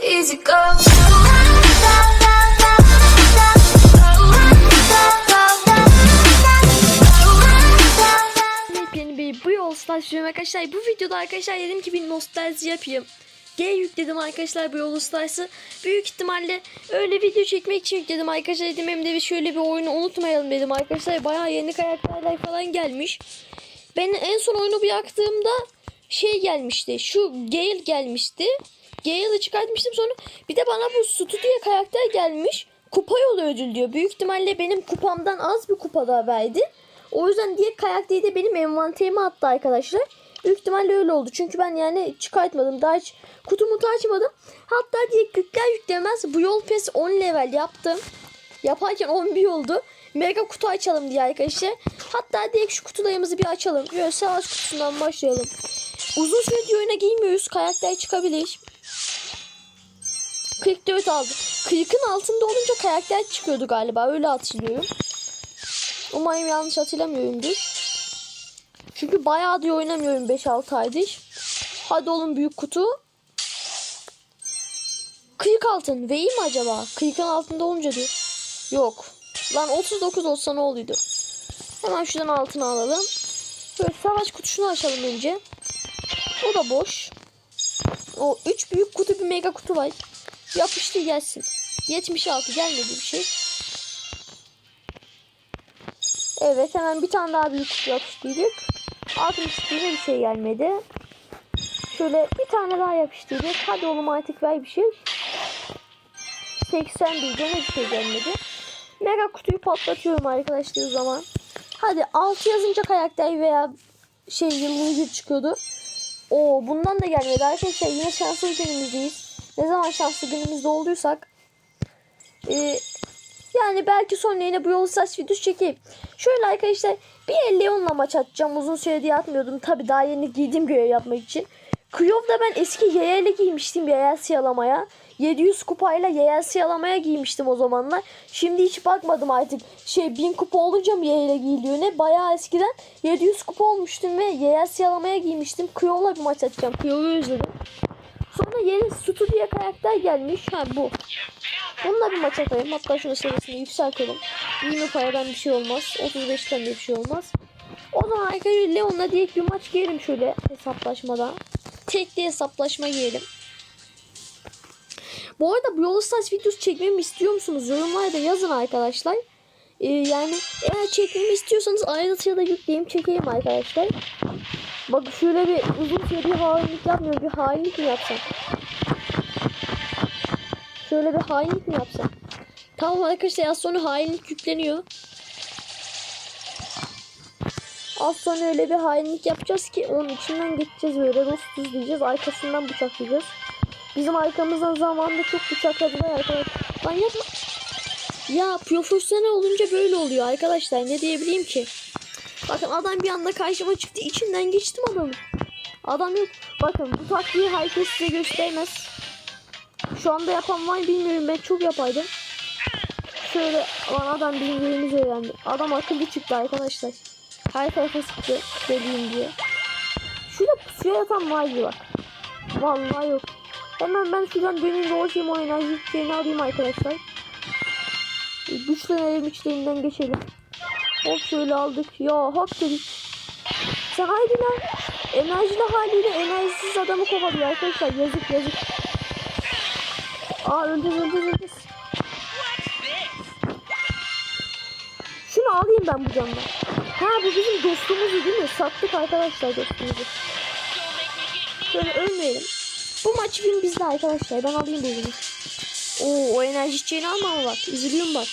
easy go. Videom arkadaşlar. Bu videoda arkadaşlar dedim ki bir nostalji yapayım. G yükledim arkadaşlar bu yol Stars'ı. Büyük ihtimalle öyle video çekmek için yükledim arkadaşlar dedim. Hem de bir şöyle bir oyunu unutmayalım dedim arkadaşlar. Bayağı yeni karakterler falan gelmiş. Ben en son oyunu bıraktığımda şey gelmişti. Şu Gale gelmişti. Gale'ı çıkartmıştım sonra bir de bana bu Stu diye karakter gelmiş. Kupa yolu ödül diyor. Büyük ihtimalle benim kupamdan az bir kupa daha verdi. O yüzden diye karakteri de benim envanterime attı arkadaşlar. Büyük ihtimalle öyle oldu. Çünkü ben yani çıkartmadım. Daha hiç kutumu da açmadım. Hatta diye yükler yüklemez bu yol pes 10 level yaptım. Yaparken 11 oldu. Mega kutu açalım diye arkadaşlar. Hatta direkt şu kutularımızı bir açalım. Şöyle savaş kutusundan başlayalım. Uzun süre oyuna giymiyoruz. Karakter çıkabilir. 44 aldı. 40'ın altında olunca karakter çıkıyordu galiba. Öyle hatırlıyorum. Umarım yanlış hatırlamıyorumdur. Çünkü bayağı diye oynamıyorum 5-6 aydır. Hadi oğlum büyük kutu. Kıyık altın. Ve iyi mi acaba? Kıyıkın altında olunca diyor. Yok. Lan 39 olsa ne oluydu? Hemen şuradan altını alalım. Böyle savaş kutusunu açalım önce. O da boş. O 3 büyük kutu bir mega kutu var. Yapıştı gelsin. 76 gelmedi bir şey. Evet hemen bir tane daha büyük kutu yapıştırdık. 62 bir şey gelmedi. Şöyle bir tane daha yapıştırdık. Hadi oğlum artık ver bir şey. 80 diyeceğim bir şey gelmedi. Mega kutuyu patlatıyorum arkadaşlar o zaman. Hadi 6 yazınca karakter veya şey yıldızı çıkıyordu. Oo bundan da gelmedi arkadaşlar yine şanslı günümüzdeyiz. Ne zaman şanslı günümüzde olduysak ee, yani belki sonra yine bu yol saç videosu çekeyim. Şöyle arkadaşlar bir el Leon'la maç atacağım. Uzun süredir atmıyordum. Tabi daha yeni giydim görev yapmak için. Kıyov'da ben eski yayayla giymiştim yayal siyalamaya. 700 kupayla yayal siyalamaya giymiştim o zamanlar. Şimdi hiç bakmadım artık. Şey 1000 kupa olunca mı yayayla giyiliyor ne? Bayağı eskiden 700 kupa olmuştum ve yayal siyalamaya giymiştim. Kıyov'la bir maç atacağım. Kıyov'u özledim. Sonra yeni Sutu diye karakter gelmiş. Ha bu. Bununla bir maç atayım. Hatta şunu seviyesini yükseltelim. 20 paradan bir şey olmaz. 35'ten de bir şey olmaz. O zaman arkadaşlar Leon'la direkt bir maç girelim şöyle hesaplaşmada. Tekli hesaplaşma girelim. Bu arada Yol Stars videosu çekmemi istiyor musunuz? Yorumlarda yazın arkadaşlar. Ee, yani eğer çekmemi istiyorsanız ayrıntıya da yükleyeyim çekeyim arkadaşlar. Bak şöyle bir uzun süre bir hainlik yapmıyorum. Bir hainlik mi yapsam? Şöyle bir hainlik mi yapsam? Tamam arkadaşlar az sonra hainlik yükleniyor. Az sonra öyle bir hainlik yapacağız ki onun içinden geçeceğiz böyle dostuz diyeceğiz. Arkasından bıçaklayacağız. Bizim arkamızdan zamanında çok bıçakladılar arkadaşlar. Lan yapma. Ya profesyonel olunca böyle oluyor arkadaşlar. Ne diyebileyim ki? Bakın adam bir anda karşıma çıktı. içinden geçtim adamı. Adam yok. Bakın bu taktiği herkes size göstermez. Şu anda yapan var bilmiyorum. Ben çok yapaydım. Şöyle lan adam bizim yerimizi öğrendi. Adam akıllı çıktı arkadaşlar. Her tarafa sıktı dediğim diye. Şurada pusuya yatan var gibi bak. Vallahi yok. Hemen ben şuradan döneyim dolaşayım o enerji şeyini alayım arkadaşlar. Güçlenelim içlerinden geçelim. Hop şöyle aldık. Ya hak dedik. Sen haydi lan. Enerjili haliyle enerjisiz adamı kovalıyor arkadaşlar. Yazık yazık. Aa öldür öldür öldür. Şunu alayım ben bu candan. Ha bu bizim dostumuz değil mi? Sattık arkadaşlar dostumuzu. Şöyle ölmeyelim. Bu maç win bizde arkadaşlar. Ben alayım bu bunu. Oo o enerji içeceğini alma ama bak. Üzülüyorum bak.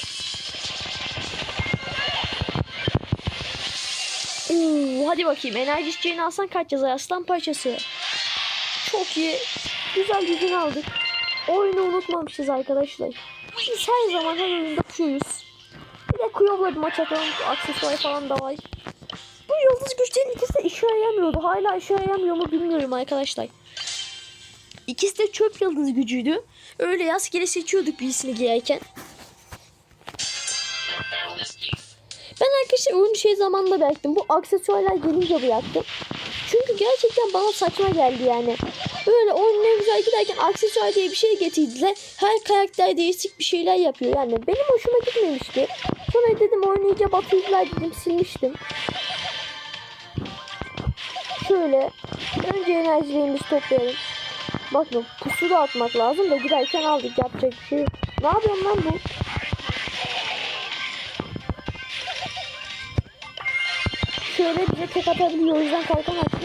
Oo, hadi bakayım. Enerji içeceğini alsan kaç yazar? Aslan parçası. Çok iyi. Güzel gün aldık. Oyunu unutmamışız arkadaşlar. Biz her zaman her oyunda kuşuyuz. Kuyov'la bir maç atalım. Aksesuar falan da var. Bu yıldız güçlerin ikisi de işe yaramıyordu. Hala işe yaramıyor mu bilmiyorum arkadaşlar. İkisi de çöp yıldız gücüydü. Öyle geri seçiyorduk birisini giyerken. Ben arkadaşlar oyunu şey zamanında bıraktım. Bu aksesuarlar gelince bıraktım. Gerçekten bana saçma geldi yani. Böyle oyun ne güzel giderken aksesuar diye bir şey getirdiler. Her karakter değişik bir şeyler yapıyor yani. Benim hoşuma gitmemişti. Sonra dedim oyunu iyice batırdılar dedim silmiştim. Şöyle önce enerjilerimizi toplayalım. Bakın pusu da atmak lazım da giderken aldık yapacak bir şey yok. Ne yapıyorum lan bu? Tek atabiliyor o yüzden kalkan attı.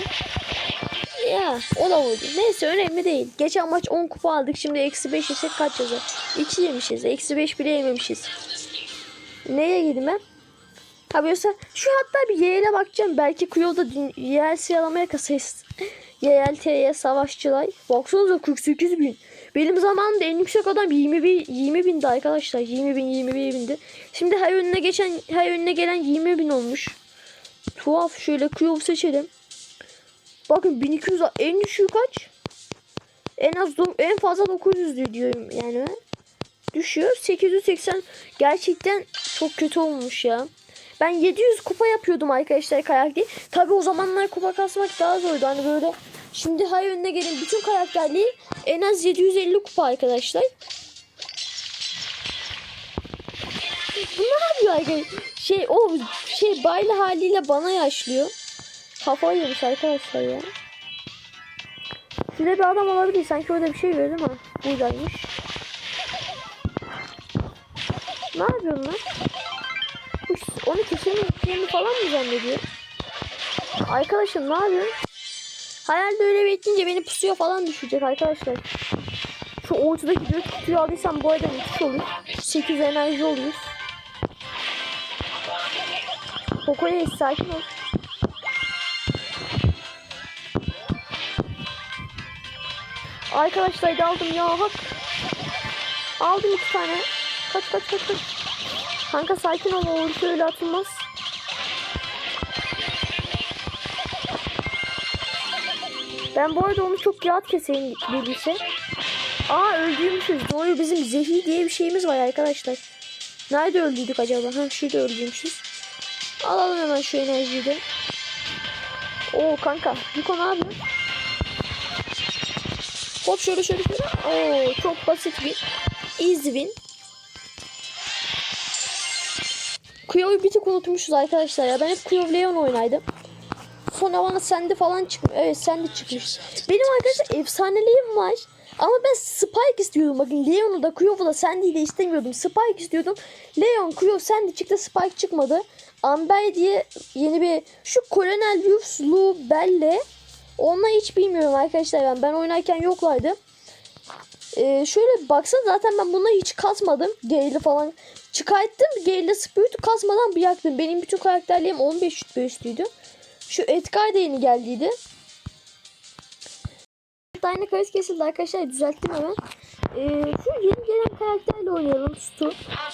Ya o da vurdu. Neyse önemli değil. Geçen maç 10 kupa aldık. Şimdi eksi 5 yesek kaç yazar? 2 yemişiz. Eksi 5 bile yememişiz. Neye girdim ben? Ha yoksa şu hatta bir YL'e bakacağım. Belki Kuyo'da YL sıralamaya kasayız. YL TY savaşçılar. Baksanıza 48 bin. Benim zamanımda en yüksek adam 21, 20 bindi arkadaşlar. 20 bin 21 bindi. Şimdi her önüne geçen her önüne gelen 20 bin olmuş. Tuhaf şöyle Kuyo seçelim. Bakın 1200 en düşüğü kaç? En az en fazla 900 diyorum yani. Düşüyor 880 gerçekten çok kötü olmuş ya. Ben 700 kupa yapıyordum arkadaşlar karakteri. Tabi o zamanlar kupa kasmak daha zordu. Hani böyle şimdi hayır önüne gelin bütün karakterliği en az 750 kupa arkadaşlar. Bu ne yapıyor arkadaşlar? Şey o şey bayla haliyle bana yaşlıyor. Kafayı yemiş arkadaşlar ya. Şurada bir adam olabilir. Sanki orada bir şey gördüm ama buradaymış. Ne yapıyorsun lan? Bu ş- Onu kesenin yeteceğini falan mı zannediyor? Arkadaşım ne yapıyorsun? Hayalde öyle bekleyince beni pusuya falan düşecek arkadaşlar. Şu ortadaki büyük kutuyu aldıysam bu arada müthiş olur. 8 enerji oluyor. Koko'ya sakin ol. Arkadaşlar daldım ya bak. Aldım iki tane. Kaç kaç kaç kaç. Kanka sakin ol o öyle atılmaz. Ben bu arada onu çok rahat keseyim dediyse. Aa öldürmüşüz. Doğru bizim zehir diye bir şeyimiz var arkadaşlar. Nerede öldüydük acaba? Ha şurada öldürmüşüz. Alalım hemen şu enerjiyi de. Oo kanka. Yuko ne yapıyor? Hop şöyle şöyle şöyle. Oo çok basit bir easy win. Kuyo'yu bir tık unutmuşuz arkadaşlar ya. Ben hep Kuyo Leon oynaydım. Sonra bana sende falan çıkmış. Evet sende çıkmış. Benim arkadaşlar efsaneliğim var. Ama ben Spike istiyordum. Bakın Leon'u da Kuyo'u da Sandy'yi de istemiyordum. Spike istiyordum. Leon, Kuyo, Sandy çıktı. Spike çıkmadı. Amber diye yeni bir şu Colonel Ruffs, Lou, Belle Onunla hiç bilmiyorum arkadaşlar ben. Ben oynarken yoklardı. Ee, şöyle baksanız zaten ben buna hiç kasmadım. Gale'i falan çıkarttım. Gale'le Spirit'i kasmadan bıraktım. Benim bütün karakterlerim 15 rütbe üstüydü. Şu Edgar da yeni geldiydi. Tane karısı kesildi arkadaşlar. Düzelttim hemen. Ee, yeni gelen karakterle oynayalım Stu.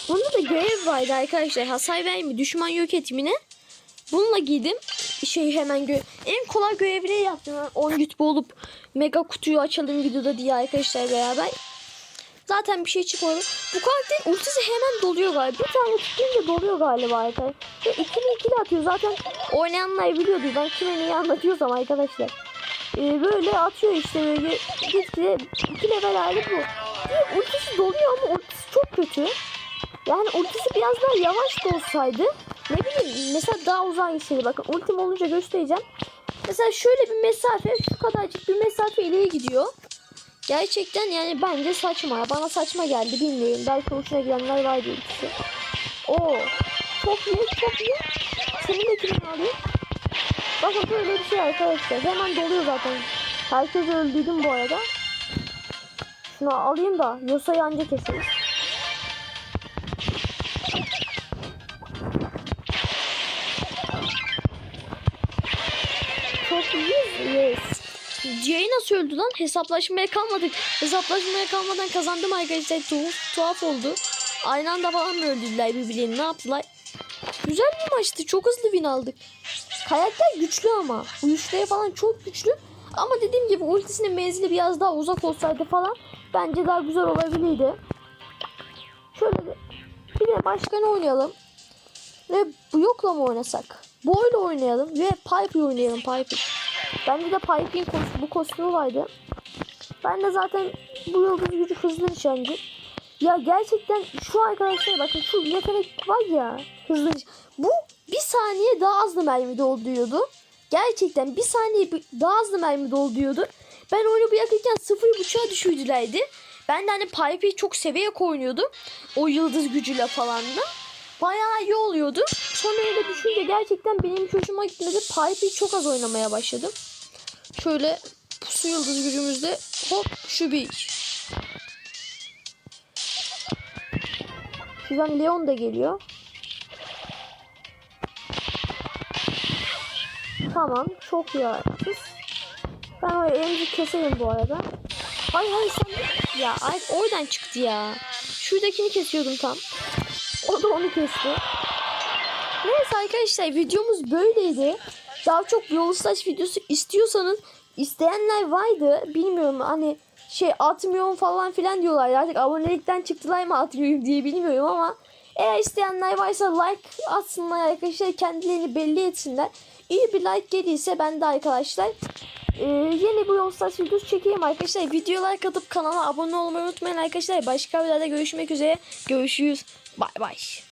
Bunda da görev vardı arkadaşlar. Hasar verme, düşman yok etmine. Bununla giydim. Şey hemen gö en kolay görevleri yaptım. Ben 10 YouTube olup mega kutuyu açalım videoda diye arkadaşlar beraber. Zaten bir şey çıkmadı. Bu karakterin ultisi hemen doluyor galiba. Bir tane tutunca doluyor galiba arkadaşlar. Ve ikili ikili atıyor. Zaten oynayanlar biliyordu. Ben kime neyi anlatıyorsam arkadaşlar. Ee, böyle atıyor işte böyle gitgide iki level hali bu. Bir ultisi doluyor ama ultisi çok kötü. Yani ultisi biraz daha yavaş da olsaydı ne bileyim mesela daha uzağa gitseydi bakın ultim olunca göstereceğim. Mesela şöyle bir mesafe şu kadarcık bir mesafe ileriye gidiyor. Gerçekten yani bence saçma. Bana saçma geldi bilmiyorum. Belki hoşuna gidenler var diye ultisi. Oo. Çok iyi çok iyi. Senin de kimin alıyor? Bakın böyle bir şey arkadaşlar. Hemen doluyor zaten. Herkes öldürdüm bu arada. Şunu alayım da Yosa'yı anca keseriz. Çok iyiyiz. Yes. Jay nasıl öldü lan? Hesaplaşmaya kalmadık. Hesaplaşmaya kalmadan kazandım arkadaşlar. Tuhaf, tuhaf oldu. Aynı anda falan mı öldürdüler birbirlerini? Ne yaptılar? Güzel bir maçtı. Çok hızlı win aldık. Karakter güçlü ama. Uyuşları falan çok güçlü. Ama dediğim gibi ultisinin menzili biraz daha uzak olsaydı falan bence daha güzel olabilirdi. Şöyle bir, de başka ne oynayalım? Ve bu yokla mı oynasak? Boyla oynayalım ve Piper oynayalım Piper. Bende de Pipe'in kos- bu kostümü vardı. Ben de zaten bu yıldız gücü hızlı nişancı. Ya gerçekten şu arkadaşlar bakın şu yetenek var ya hızlı niş- Bu bir saniye daha az da mermi dolduruyordu. Gerçekten bir saniye daha az da mermi dolduruyordu. Ben oyunu bırakırken sıfır buçuğa düşürdülerdi. Ben de hani Pipe'i çok severek oynuyordum. O yıldız gücüyle falan da. Bayağı iyi oluyordu. Sonra öyle düşünce gerçekten benim hoşuma gitmedi. Pipe'i çok az oynamaya başladım. Şöyle pusu yıldız gücümüzde hop şu bir. Şuradan Leon da geliyor. Tamam çok iyi ayaksız. Ben o elimizi keserim bu arada. Hayır hayır sen ya ay oradan çıktı ya. Şuradakini kesiyordum tam. O da onu kesti. Neyse arkadaşlar videomuz böyleydi. Daha çok Stars videosu istiyorsanız isteyenler vardı. Bilmiyorum hani şey atmıyorum falan filan diyorlar. Artık abonelikten çıktılar mı atmıyorum diye bilmiyorum ama eğer isteyenler varsa like atsınlar arkadaşlar. Kendilerini belli etsinler. İyi bir like gelirse ben de arkadaşlar ee, yeni Brawl Stars videosu çekeyim arkadaşlar. Video like atıp kanala abone olmayı unutmayın arkadaşlar. Başka videoda görüşmek üzere. Görüşürüz. Bay bay.